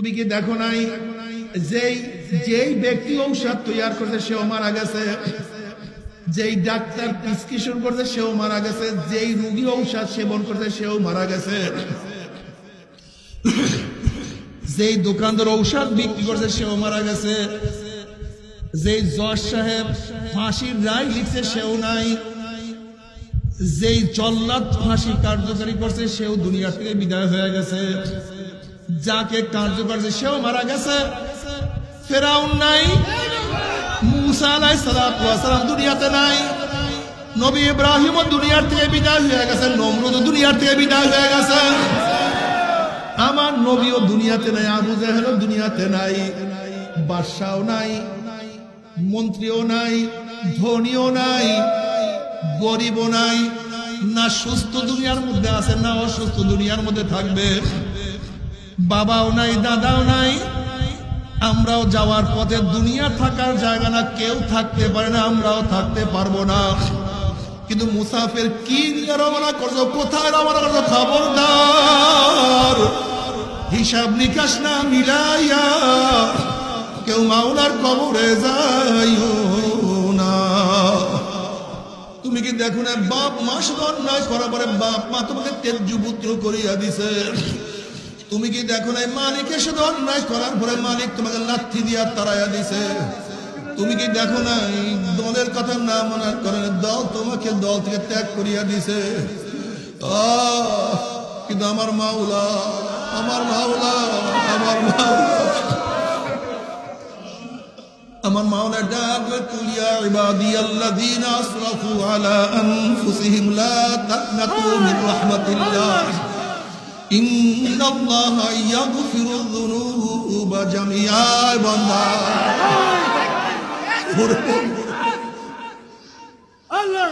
তুমি কি দেখো নাই? যেই যেই ব্যক্তি ঔষধ তৈরি করছে, সেও মারা গেছে। যেই ডাক্তার প্রেসক্রিপশন করছে, সেও মারা গেছে। যেই রুগী ঔষধ সেবন করছে, সেও মারা গেছে। যেই দোকানদার ঔষধ বিক্রি করছে, সেও মারা গেছে। যেই জজ সাহেব ফাঁসির রায় লিখছে, সেও নাই। যেই জল্লাদ ফাঁসি কার্যকারী করছে, সেও দুনিয়া থেকে বিদায় হয়ে গেছে। যাকে কার্য করছে সেও মারা গেছে। ফেরাউন নাই নবী দুনিয়ার থেকে দুনিয়াতে নাই দুনিয়াতে নাই নাই, মন্ত্রীও নাই, ধনীও নাই, গরিবও নাই, না সুস্থ দুনিয়ার মধ্যে আছে, না অসুস্থ দুনিয়ার মধ্যে থাকবে। বাবাও নাই, দাদাও নাই। আমরাও যাওয়ার পথে দুনিয়া থাকার জায়গা না, কেউ থাকতে পারে না, আমরাও থাকতে পারব না। কিন্তু মুসাফের কি নিয়ে রওনা করছ, কোথায় রওনা করছ, খবরদার? হিসাব নিকাশ না মিলাইয়া কেউ মাওলার কবরে যাইও না। তুমি কি দেখো না, বাপ মা শুধু অন্যায় করার পরে বাপ মা তোমাকে তেজ্জু পুত্র করিয়া দিছে? তুমি কি দেখো না মালিকে শুধু অন্যায় করার পরে মালিক তোমাকে লাথি দিয়া তারাইয়া দিছে। তুমি কি দেখো না দলের কথা না মানার কারণে দল তোমাকে দল থেকে ত্যাগ করিয়া দিছে। কিন্তু আমার মাওলা আমার মাওলা আমার মাওলা। আমার মাওলা ডাকবে কুলিয়া ইবাদিয়াল্লাযীনা আসরাফু আলা আনফুসিহিম, লা তাকনাতু মিন রাহমাতিল্লাহ। ان الله يغفر الذنوب جميعا بندا আল্লাহ